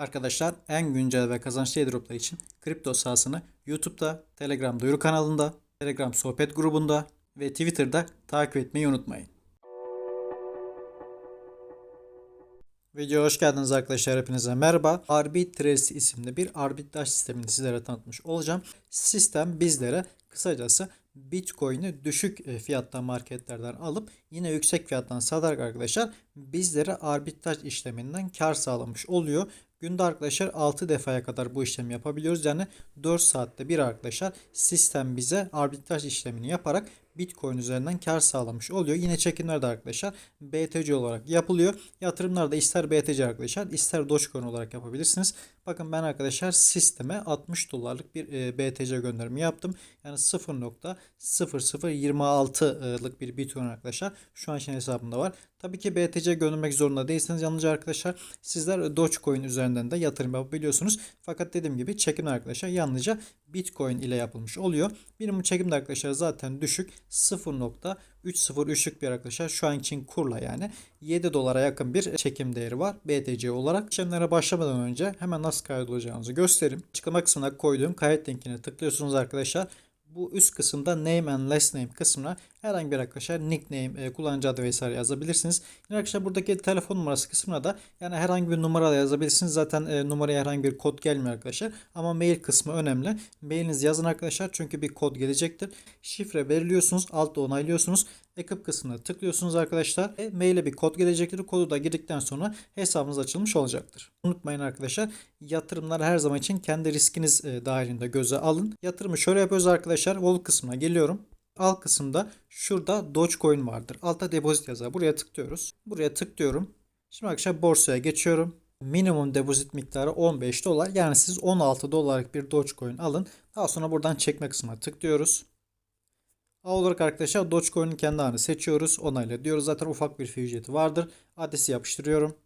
Arkadaşlar en güncel ve kazançlı airdroplar için kripto sahasını YouTube'da, Telegram duyuru kanalında, Telegram sohbet grubunda ve Twitter'da takip etmeyi unutmayın. Videoya hoş geldiniz arkadaşlar hepinize merhaba. Arbitrage isimli bir arbitraj sistemini sizlere tanıtmış olacağım. Sistem bizlere kısacası Bitcoin'i düşük e, fiyattan marketlerden alıp yine yüksek fiyattan satarak arkadaşlar bizlere arbitraj işleminden kar sağlamış oluyor. Günde arkadaşlar 6 defaya kadar bu işlemi yapabiliyoruz. Yani 4 saatte bir arkadaşlar sistem bize arbitraj işlemini yaparak Bitcoin üzerinden kar sağlamış oluyor. Yine çekimler de arkadaşlar BTC olarak yapılıyor. Yatırımlar da ister BTC arkadaşlar ister Dogecoin olarak yapabilirsiniz. Bakın ben arkadaşlar sisteme 60 dolarlık bir e, BTC gönderimi yaptım. Yani 0.0026'lık bir Bitcoin arkadaşlar şu an için hesabımda var. Tabii ki BTC göndermek zorunda değilsiniz. Yalnızca arkadaşlar sizler Dogecoin üzerinden de yatırım yapabiliyorsunuz. Fakat dediğim gibi çekim arkadaşlar yalnızca Bitcoin ile yapılmış oluyor. Bu çekim de arkadaşlar zaten düşük 0.303'lük bir arkadaşlar şu an için kurla yani 7 dolara yakın bir çekim değeri var BTC olarak. İşlemlere başlamadan önce hemen nasıl kaydolacağınızı göstereyim. Açıklama kısmına koyduğum kayıt linkine tıklıyorsunuz arkadaşlar bu üst kısımda name and last name kısmına herhangi bir arkadaşlar nickname, e, kullanıcı adı vesaire yazabilirsiniz. Yine arkadaşlar buradaki telefon numarası kısmına da yani herhangi bir numara da yazabilirsiniz. Zaten e, numaraya herhangi bir kod gelmiyor arkadaşlar. Ama mail kısmı önemli. Mailinizi yazın arkadaşlar çünkü bir kod gelecektir. Şifre belirliyorsunuz, altta onaylıyorsunuz. Ekip kısmına tıklıyorsunuz arkadaşlar. E, maile bir kod gelecektir. Kodu da girdikten sonra hesabınız açılmış olacaktır. Unutmayın arkadaşlar yatırımlar her zaman için kendi riskiniz e, dahilinde göze alın. Yatırımı şöyle yapıyoruz arkadaşlar. Wallet kısmına geliyorum. Alt kısımda şurada Dogecoin vardır. Altta depozit yazar. Buraya tıklıyoruz. Buraya tıklıyorum. Şimdi arkadaşlar borsaya geçiyorum. Minimum depozit miktarı 15 dolar. Yani siz 16 dolarlık bir Dogecoin alın. Daha sonra buradan çekme kısmına tıklıyoruz. A olarak arkadaşlar Dogecoin'in kendi anı seçiyoruz. Onayla diyoruz. Zaten ufak bir ücreti vardır. Adresi yapıştırıyorum.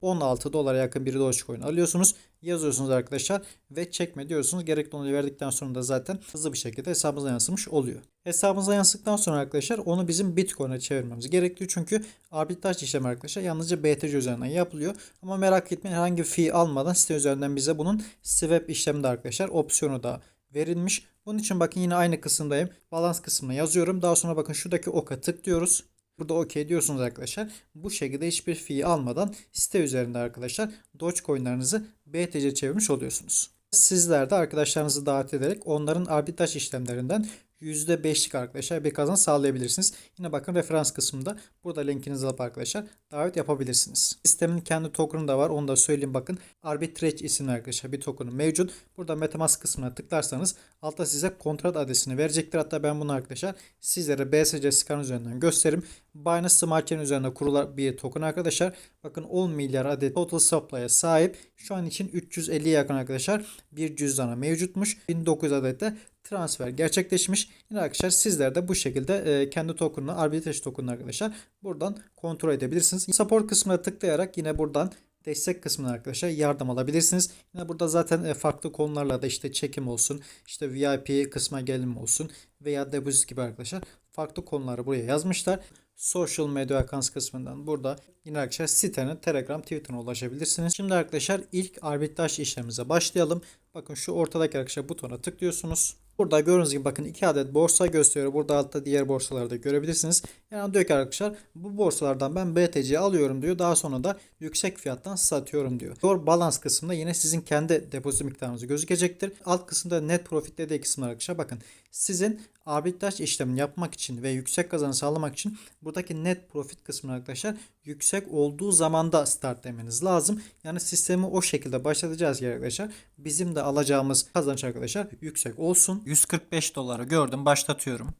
16 dolara yakın bir Dogecoin alıyorsunuz. Yazıyorsunuz arkadaşlar ve çekme diyorsunuz. Gerekli onayı verdikten sonra da zaten hızlı bir şekilde hesabınıza yansımış oluyor. Hesabınıza yansıdıktan sonra arkadaşlar onu bizim Bitcoin'e çevirmemiz gerekiyor. Çünkü arbitraj işlemi arkadaşlar yalnızca BTC üzerinden yapılıyor. Ama merak etmeyin herhangi bir fee almadan site üzerinden bize bunun swap işlemi de arkadaşlar opsiyonu da verilmiş. Bunun için bakın yine aynı kısımdayım. Balans kısmına yazıyorum. Daha sonra bakın şuradaki oka tıklıyoruz. Burada OK diyorsunuz arkadaşlar. Bu şekilde hiçbir fee almadan site üzerinde arkadaşlar Dogecoin'larınızı BTC çevirmiş oluyorsunuz. Sizler de arkadaşlarınızı davet ederek onların arbitraj işlemlerinden %5'lik arkadaşlar bir kazanç sağlayabilirsiniz. Yine bakın referans kısmında burada linkinizi alıp arkadaşlar davet yapabilirsiniz. Sistemin kendi token'ı da var. Onu da söyleyeyim bakın. Arbitrage isimli arkadaşlar bir token'ı mevcut. Burada Metamask kısmına tıklarsanız altta size kontrat adresini verecektir. Hatta ben bunu arkadaşlar sizlere BSC scan üzerinden gösteririm. Binance Smart Chain üzerinde kurulan bir token arkadaşlar. Bakın 10 milyar adet total supply'a sahip. Şu an için 350'ye yakın arkadaşlar bir cüzdana mevcutmuş. 1900 adet de transfer gerçekleşmiş. Yine arkadaşlar sizler de bu şekilde e, kendi token'ını arbitraj token'ını arkadaşlar buradan kontrol edebilirsiniz. Support kısmına tıklayarak yine buradan destek kısmına arkadaşlar yardım alabilirsiniz. Yine burada zaten e, farklı konularla da işte çekim olsun, işte VIP kısma gelim olsun veya depozit gibi arkadaşlar farklı konuları buraya yazmışlar. Social Media Accounts kısmından burada yine arkadaşlar sitenin Telegram, Twitter'ına ulaşabilirsiniz. Şimdi arkadaşlar ilk arbitraj işlemimize başlayalım. Bakın şu ortadaki arkadaşlar butona tıklıyorsunuz. Burada gördüğünüz gibi bakın iki adet borsa gösteriyor. Burada altta diğer borsaları da görebilirsiniz. Yani diyor ki arkadaşlar bu borsalardan ben BTC alıyorum diyor. Daha sonra da yüksek fiyattan satıyorum diyor. Your balance kısmında yine sizin kendi depozit miktarınız gözükecektir. Alt kısımda net profit dediği kısmı arkadaşlar bakın. Sizin arbitraj işlemini yapmak için ve yüksek kazanç sağlamak için buradaki net profit kısmını arkadaşlar yüksek olduğu zamanda start demeniz lazım. Yani sistemi o şekilde başlatacağız ki arkadaşlar. Bizim de alacağımız kazanç arkadaşlar yüksek olsun. 145 doları gördüm başlatıyorum.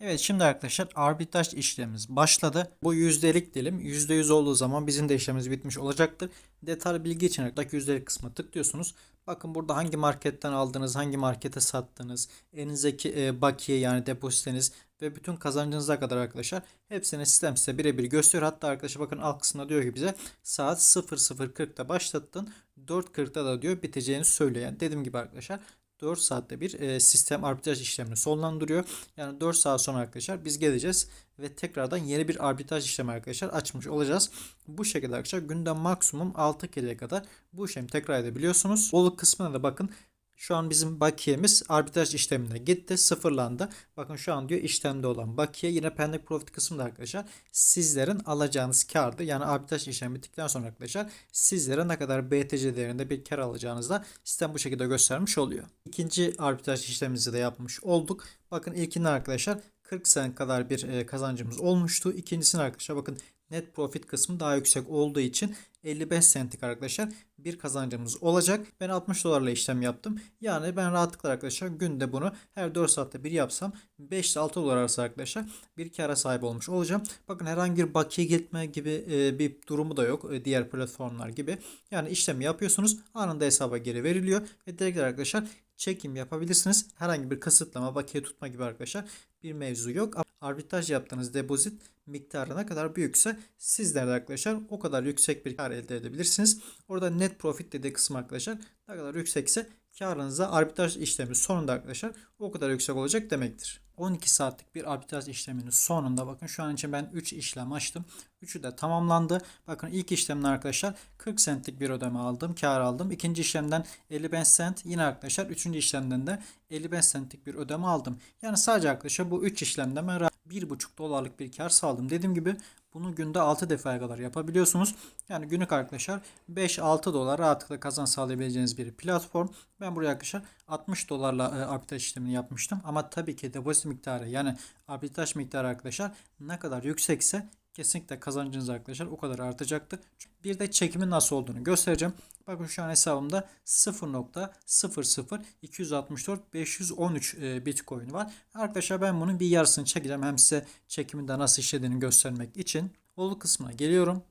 Evet şimdi arkadaşlar arbitraj işlemimiz başladı. Bu yüzdelik dilim %100 olduğu zaman bizim de işlemimiz bitmiş olacaktır. Detaylı bilgi için arkadaşlar yüzdelik kısmına tıklıyorsunuz. Bakın burada hangi marketten aldınız, hangi markete sattınız, elinizdeki e, bakiye yani depozitiniz ve bütün kazancınıza kadar arkadaşlar hepsini sistem size birebir gösteriyor. Hatta arkadaşlar bakın alt kısmında diyor ki bize saat 00.40'da başlattın 4.40'da da diyor biteceğini söylüyor. Yani dediğim gibi arkadaşlar 4 saatte bir e, sistem arbitraj işlemini sonlandırıyor. Yani 4 saat sonra arkadaşlar biz geleceğiz ve tekrardan yeni bir arbitraj işlemi arkadaşlar açmış olacağız. Bu şekilde arkadaşlar günde maksimum 6 kereye kadar bu işlemi tekrar edebiliyorsunuz. Bolu kısmına da bakın. Şu an bizim bakiyemiz arbitraj işlemine gitti. Sıfırlandı. Bakın şu an diyor işlemde olan bakiye. Yine pendik profit kısmında arkadaşlar sizlerin alacağınız kardı. Yani arbitraj işlemi bittikten sonra arkadaşlar sizlere ne kadar BTC değerinde bir kar alacağınızı da sistem bu şekilde göstermiş oluyor. İkinci arbitraj işlemimizi de yapmış olduk. Bakın ilkinde arkadaşlar 40 sen kadar bir e, kazancımız olmuştu. İkincisinde arkadaşlar bakın net profit kısmı daha yüksek olduğu için 55 centlik arkadaşlar bir kazancımız olacak. Ben 60 dolarla işlem yaptım. Yani ben rahatlıkla arkadaşlar günde bunu her 4 saatte bir yapsam 5 ile 6 dolar arası arkadaşlar bir kara sahip olmuş olacağım. Bakın herhangi bir bakiye gitme gibi e, bir durumu da yok e, diğer platformlar gibi. Yani işlemi yapıyorsunuz anında hesaba geri veriliyor ve direkt arkadaşlar çekim yapabilirsiniz. Herhangi bir kısıtlama, bakiye tutma gibi arkadaşlar bir mevzu yok. Arbitraj yaptığınız depozit miktarı ne kadar büyükse sizler de arkadaşlar o kadar yüksek bir kar elde edebilirsiniz. Orada net profit dediği kısım arkadaşlar ne kadar yüksekse karınıza arbitraj işlemi sonunda arkadaşlar o kadar yüksek olacak demektir. 12 saatlik bir arbitraj işleminin sonunda bakın şu an için ben 3 işlem açtım. Üçü de tamamlandı. Bakın ilk işlemden arkadaşlar 40 centlik bir ödeme aldım. Kar aldım. İkinci işlemden 55 cent. Yine arkadaşlar üçüncü işlemden de 55 centlik bir ödeme aldım. Yani sadece arkadaşlar bu 3 işlemde ben 1,5 dolarlık bir kar sağladım. Dediğim gibi bunu günde 6 defaya kadar yapabiliyorsunuz. Yani günlük arkadaşlar 5-6 dolar rahatlıkla kazan sağlayabileceğiniz bir platform. Ben buraya arkadaşlar 60 dolarla e, arbitraj işlemini yapmıştım. Ama tabii ki depozit miktarı yani arbitraj miktarı arkadaşlar ne kadar yüksekse kesinlikle kazancınız arkadaşlar o kadar artacaktır. Bir de çekimin nasıl olduğunu göstereceğim. Bakın şu an hesabımda 0.00264 e, Bitcoin var. Arkadaşlar ben bunun bir yarısını çekeceğim. Hem size çekimin de nasıl işlediğini göstermek için. Olu kısmına geliyorum.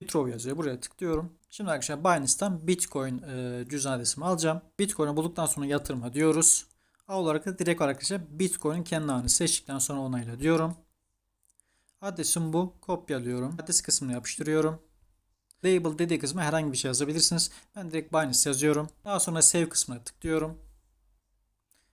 Bitrov yazıyor. Buraya tıklıyorum. Şimdi arkadaşlar Binance'tan Bitcoin e, cüzdan adresimi alacağım. Bitcoin'i bulduktan sonra yatırma diyoruz. A olarak da direkt olarak arkadaşlar Bitcoin kendi anı seçtikten sonra onayla diyorum. Adresim bu. Kopyalıyorum. Adres kısmını yapıştırıyorum. Label dediği kısmı herhangi bir şey yazabilirsiniz. Ben direkt Binance yazıyorum. Daha sonra Save kısmına tıklıyorum.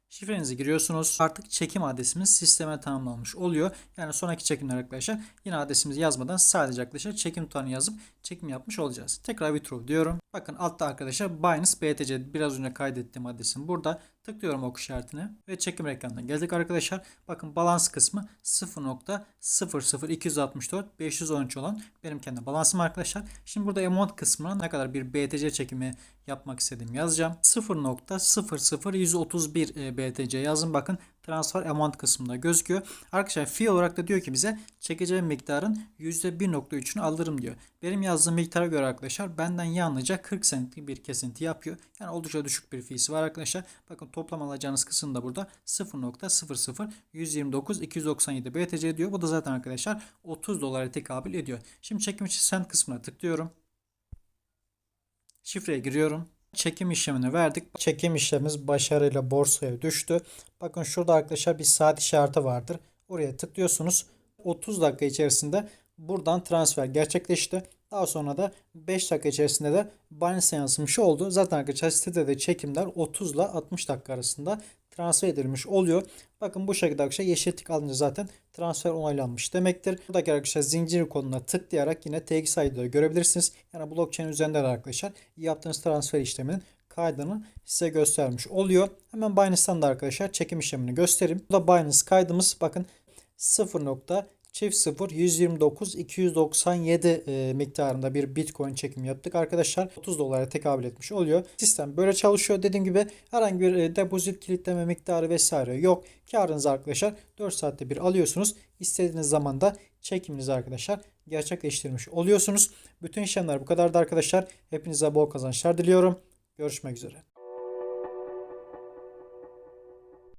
Şifrenizi giriyorsunuz. Artık çekim adresimiz sisteme tamamlanmış oluyor. Yani sonraki çekimler arkadaşlar yine adresimizi yazmadan sadece arkadaşlar çekim tutarını yazıp çekim yapmış olacağız. Tekrar withdraw diyorum. Bakın altta arkadaşlar Binance BTC biraz önce kaydettiğim adresim burada. Tıklıyorum ok işaretine ve çekim ekranına geldik arkadaşlar. Bakın balans kısmı 0.00264 513 olan benim kendi balansım arkadaşlar. Şimdi burada amount kısmına ne kadar bir BTC çekimi yapmak istediğimi yazacağım. 0.00131 BTC yazın bakın transfer amount kısmında gözüküyor. Arkadaşlar fee olarak da diyor ki bize çekeceğim miktarın %1.3'ünü alırım diyor. Benim yazdığım miktara göre arkadaşlar benden yalnızca 40 centlik bir kesinti yapıyor. Yani oldukça düşük bir feesi var arkadaşlar. Bakın toplam alacağınız kısım da burada 0.00129 BTC diyor. Bu da zaten arkadaşlar 30 dolara tekabül ediyor. Şimdi çekim için send kısmına tıklıyorum. Şifreye giriyorum. Çekim işlemini verdik. Çekim işlemimiz başarıyla borsaya düştü. Bakın şurada arkadaşlar bir saat işareti vardır. Oraya tıklıyorsunuz. 30 dakika içerisinde buradan transfer gerçekleşti. Daha sonra da 5 dakika içerisinde de Binance yansımış oldu. Zaten arkadaşlar sitede de çekimler 30 ile 60 dakika arasında transfer edilmiş oluyor. Bakın bu şekilde arkadaşlar yeşil tık alınca zaten transfer onaylanmış demektir. Buradaki arkadaşlar zincir konuna tıklayarak yine TX ID'leri görebilirsiniz. Yani blockchain üzerinde de arkadaşlar yaptığınız transfer işleminin kaydını size göstermiş oluyor. Hemen Binance'tan da arkadaşlar çekim işlemini göstereyim. Bu da Binance kaydımız bakın 0. Çift 0 129 297 e, miktarında bir Bitcoin çekim yaptık arkadaşlar. 30 dolara tekabül etmiş oluyor. Sistem böyle çalışıyor. Dediğim gibi herhangi bir e, depozit kilitleme miktarı vesaire yok. Karınızı arkadaşlar 4 saatte bir alıyorsunuz. İstediğiniz zaman da çekiminizi arkadaşlar gerçekleştirmiş oluyorsunuz. Bütün işlemler bu kadardı arkadaşlar. Hepinize bol kazançlar diliyorum. Görüşmek üzere.